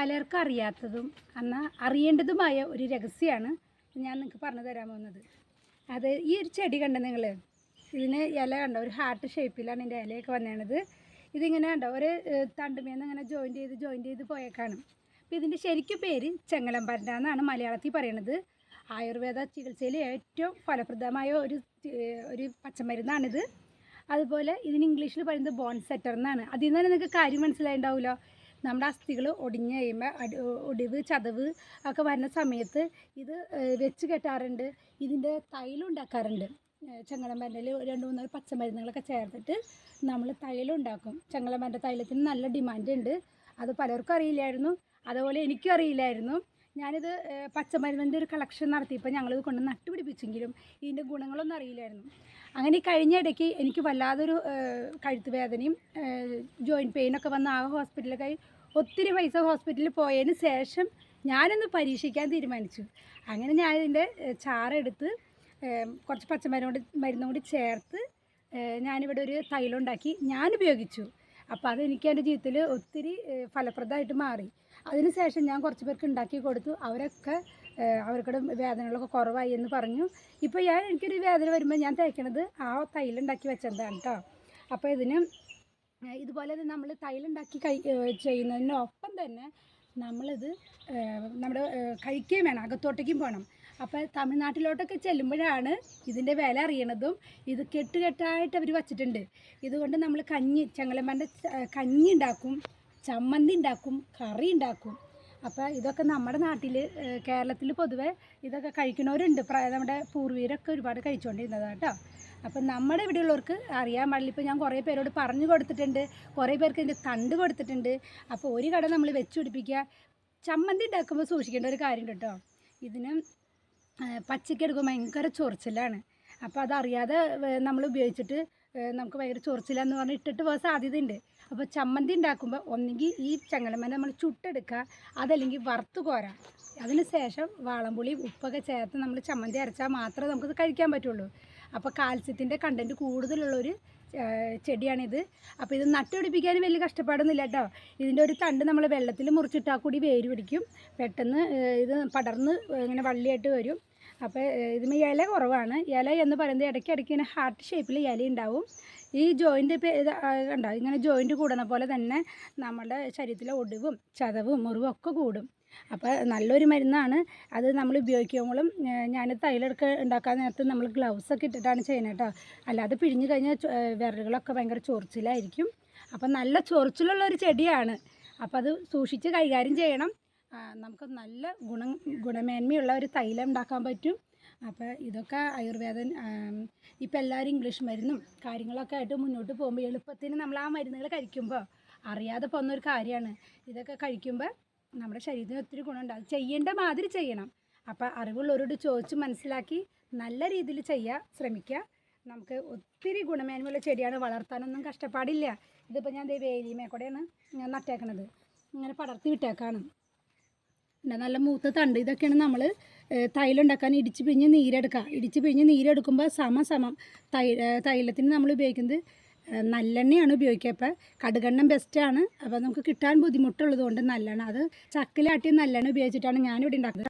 പലർക്കും അറിയാത്തതും എന്നാൽ അറിയേണ്ടതുമായ ഒരു രഹസ്യമാണ് ഞാൻ നിങ്ങൾക്ക് പറഞ്ഞു തരാൻ പോകുന്നത്. അത് ഈ ഒരു ചെടി കണ്ട നിങ്ങൾ? ഇതിന് ഇല കണ്ടോ? ഒരു ഹാർട്ട് ഷേപ്പിലാണ് ഇതിന്റെ ഇലയൊക്കെ വന്നേണത് ഇതിങ്ങനെ കണ്ടോ? ഒരു തണ്ടുമേന്ന് ഇങ്ങനെ ജോയിൻ ചെയ്ത് ജോയിൻ ചെയ്ത് പോയേക്കാണ്. അപ്പോൾ ഇതിന്റെ ശരിക്കും പേര് ചെങ്ങലമ്പരണ്ട എന്നാണ് മലയാളത്തിൽ പറയണത്. ആയുർവേദ ചികിത്സയിൽ ഏറ്റവും ഫലപ്രദമായ ഒരു ഒരു പച്ചമരുന്നാണിത്. അതുപോലെ ഇതിന് ഇംഗ്ലീഷിൽ പറയുന്നത് ബോൺ സെറ്റർ എന്നാണ്. അതിൽ നിന്ന് തന്നെ നിങ്ങൾക്ക് കാര്യം മനസ്സിലായിണ്ടാവുമല്ലോ നമ്മുടെ അസ്ഥികൾ ഒടിഞ്ഞ് കഴിയുമ്പോൾ അടി ഒടിവ് ചതവ് ഒക്കെ വരുന്ന സമയത്ത് ഇത് വെച്ച് കെട്ടാറുണ്ട്. ഇതിന്റെ തൈലം ഉണ്ടാക്കാറുണ്ട്. ചെങ്ങളമരയിൽ രണ്ട് മൂന്ന് പച്ചമരുന്നുകളൊക്കെ ചേർത്തിട്ട് നമ്മൾ തൈലം ഉണ്ടാക്കും. ചെങ്ങളമരന്റെ തൈലത്തിന് നല്ല ഡിമാൻഡ് ഉണ്ട്. അത് പലർക്കും അറിയില്ലായിരുന്നു. അതുപോലെ എനിക്കും അറിയില്ലായിരുന്നു. ഞാനിത് പച്ചമരുന്നിന്റെ ഒരു കളക്ഷൻ നടത്തിയപ്പോൾ ഞങ്ങളിത് കൊണ്ട് നട്ടുപിടിപ്പിച്ചെങ്കിലും ഇതിന്റെ ഗുണങ്ങളൊന്നും അറിയില്ലായിരുന്നു. അങ്ങനെ ഈ കഴിഞ്ഞ ഇടയ്ക്ക് എനിക്ക് വല്ലാതൊരു കഴുത്ത് വേദനയും ജോയിന്റ് പെയിനൊക്കെ വന്ന് ആ ഹോസ്പിറ്റലൊക്കെ ഒത്തിരി പൈസ ഹോസ്പിറ്റലിൽ പോയതിന് ശേഷം ഞാനൊന്ന് പരീക്ഷിക്കാൻ തീരുമാനിച്ചു. അങ്ങനെ ഞാൻ ഇതിന്റെ ചാറെടുത്ത് കുറച്ച് പച്ചമരുന്നോട് മരുന്നും കൂടി ചേർത്ത് ഞാനിവിടെ ഒരു തൈലുണ്ടാക്കി ഞാൻ ഉപയോഗിച്ചു. അപ്പോൾ അതെനിക്ക് എന്റെ ജീവിതത്തിൽ ഒത്തിരി ഫലപ്രദമായിട്ട് മാറി. അതിനുശേഷം ഞാൻ കുറച്ച് പേർക്ക് ഉണ്ടാക്കി കൊടുത്തു. അവരൊക്കെ അവർക്കടെ വേദനകളൊക്കെ കുറവായി എന്ന് പറഞ്ഞു. ഇപ്പോൾ ഞാൻ എനിക്കൊരു വേദന വരുമ്പോൾ ഞാൻ തേക്കണത് ആ തൈലുണ്ടാക്കി വെച്ചതാണ് കേട്ടോ അപ്പോൾ ഇതിന് ഇതുപോലെ നമ്മൾ തൈലുണ്ടാക്കി കൈ ചെയ്യുന്നതിനൊപ്പം തന്നെ നമ്മളിത് നമ്മുടെ കഴിക്കുകയും വേണം അകത്തോട്ടേക്കും പോകണം അപ്പോൾ തമിഴ്നാട്ടിലോട്ടൊക്കെ ചെല്ലുമ്പോഴാണ് ഇതിന്റെ വില അറിയണതും ഇത് കെട്ടുകെട്ടായിട്ട് അവർ വച്ചിട്ടുണ്ട്. ഇതുകൊണ്ട് നമ്മൾ കഞ്ഞി ചെങ്ങലമ്മന്റെ കഞ്ഞി ഉണ്ടാക്കും. ചമ്മന്തി ഉണ്ടാക്കും കറി ഉണ്ടാക്കും. അപ്പോൾ ഇതൊക്കെ നമ്മുടെ നാട്ടിൽ കേരളത്തിൽ പൊതുവെ ഇതൊക്കെ കഴിക്കുന്നവരുണ്ട് നമ്മുടെ പൂർവീരൊക്കെ ഒരുപാട് കഴിച്ചുകൊണ്ടിരുന്നതാണ് കേട്ടോ അപ്പം നമ്മുടെ ഇവിടെയുള്ളവർക്ക് അറിയാൻ പാടില്ല. ഇപ്പോൾ ഞാൻ കുറേ പേരോട് പറഞ്ഞു കൊടുത്തിട്ടുണ്ട്. കുറേ പേർക്ക് ഇതിന്റെ തണ്ട് കൊടുത്തിട്ടുണ്ട്. അപ്പോൾ ഒരു കട നമ്മൾ വെച്ച് പിടിപ്പിക്കുക. ചമ്മന്തി ഉണ്ടാക്കുമ്പോൾ സൂക്ഷിക്കേണ്ട ഒരു കാര്യം കേട്ടോ ഇതിന് പച്ചയ്ക്ക് എടുക്കുമ്പോൾ ഭയങ്കര ചൊറിച്ചിലാണ്. അപ്പോൾ അതറിയാതെ നമ്മൾ ഉപയോഗിച്ചിട്ട് നമുക്ക് ഭയങ്കര ചൊറിച്ചിലാന്ന് പറഞ്ഞ് ഇട്ടിട്ട് പോകാൻ സാധ്യതയുണ്ട്. അപ്പോൾ ചമ്മന്തി ഉണ്ടാക്കുമ്പോൾ ഒന്നെങ്കിൽ ഈ ചങ്ങലമേനെ നമ്മൾ ചുട്ടെടുക്കുക അതല്ലെങ്കിൽ വറുത്ത് കോരാം. അതിന് ശേഷം വാളംപുളി ഉപ്പൊക്കെ ചേർത്ത് നമ്മൾ ചമ്മന്തി അരച്ചാൽ മാത്രമേ നമുക്കത് കഴിക്കാൻ പറ്റുള്ളൂ. അപ്പോൾ കാൽസ്യത്തിന്റെ കണ്ടന്റ് കൂടുതലുള്ളൊരു ചെടിയാണിത്. അപ്പോൾ ഇത് നട്ടുപിടിപ്പിക്കാൻ വലിയ കഷ്ടപ്പാടൊന്നുമില്ല കേട്ടോ. ഇതിന്റെ ഒരു തണ്ട് നമ്മൾ വെള്ളത്തിൽ മുറിച്ചിട്ടാൽ കൂടി വേര് പിടിക്കും. പെട്ടെന്ന് ഇത് പടർന്ന് ഇങ്ങനെ വള്ളിയായിട്ട് വരും. അപ്പോൾ ഇതിന് ഇല കുറവാണ്. ഇല എന്ന് പറയുന്നത് ഇടയ്ക്കിടയ്ക്ക് ഇങ്ങനെ ഹാർട്ട് ഷേപ്പിൽ ഇല ഉണ്ടാവും ഈ ജോയിന്റ് കണ്ടോ? ഇങ്ങനെ ജോയിന്റ് കൂടുന്ന പോലെ തന്നെ നമ്മുടെ ശരീരത്തിലെ ഒടിവും ചതവും മുറിവും ഒക്കെ കൂടും. അപ്പോൾ നല്ലൊരു മരുന്നാണ്. അത് നമ്മൾ ഉപയോഗിക്കുമ്പോഴും ഞാൻ തൈലെടുക്ക ഉണ്ടാക്കാൻ നേരത്ത് നമ്മൾ ഗ്ലൗസ് ഒക്കെ ഇട്ടിട്ടാണ് ചെയ്യുന്നത് കേട്ടോ. അല്ലാതെ പിഴിഞ്ഞ് കഴിഞ്ഞാൽ വിരലുകളൊക്കെ ഭയങ്കര ചൊറിച്ചിലായിരിക്കും. അപ്പം നല്ല ചൊറിച്ചിലുള്ള ഒരു ചെടിയാണ്. അപ്പോൾ അത് സൂക്ഷിച്ച് കൈകാര്യം ചെയ്യണം. നമുക്ക് നല്ല ഗുണം ഗുണമേന്മയുള്ള ഒരു തൈലം ഉണ്ടാക്കാൻ പറ്റും. അപ്പോൾ ഇതൊക്കെ ആയുർവേദൻ ഇപ്പം എല്ലാവരും ഇംഗ്ലീഷ് മരുന്നും കാര്യങ്ങളൊക്കെ ആയിട്ട് മുന്നോട്ട് പോകുമ്പോൾ എളുപ്പത്തിന് നമ്മൾ ആ മരുന്നുകൾ കഴിക്കുമ്പോൾ അറിയാതെ പോകുന്ന ഒരു കാര്യമാണ്. ഇതൊക്കെ കഴിക്കുമ്പോൾ നമ്മുടെ ശരീരത്തിന് ഒത്തിരി ഗുണമുണ്ട്. അത് ചെയ്യേണ്ട മാതിരി ചെയ്യണം. അപ്പോൾ അറിവുള്ളവരോട് ചോദിച്ച് മനസ്സിലാക്കി നല്ല രീതിയിൽ ചെയ്യുക ശ്രമിക്കുക നമുക്ക് ഒത്തിരി ഗുണമേന്മയുള്ള ചെടിയാണ് വളർത്താനൊന്നും കഷ്ടപ്പാടില്ല. ഇതിപ്പോൾ ഞാൻ വേലിമേ കൂടെയാണ് ഞാൻ നട്ടേക്കണത്. ഇങ്ങനെ പടർത്തി വിട്ടേക്കാണ്. നല്ല മൂത്ത തണ്ട്. ഇതൊക്കെയാണ് നമ്മൾ തൈലുണ്ടാക്കാൻ ഇടിച്ച് പിഴിഞ്ഞ് നീരെടുക്കുക ഇടിച്ച് പിഴിഞ്ഞ് നീരെടുക്കുമ്പോൾ സമം സമം തൈ തൈലത്തിന് നമ്മൾ ഉപയോഗിക്കുന്നത് നല്ലെണ്ണയാണ് ഉപയോഗിക്കുക. അപ്പോൾ കടുകെണ്ണം ബെസ്റ്റാണ് അപ്പോൾ നമുക്ക് കിട്ടാൻ ബുദ്ധിമുട്ടുള്ളത് കൊണ്ട് നല്ലെണ്ണ. അത് ചക്കിലാട്ടിയ നല്ലെണ്ണ ഉപയോഗിച്ചിട്ടാണ് ഞാനിവിടെ ഉണ്ടാക്കുന്നത്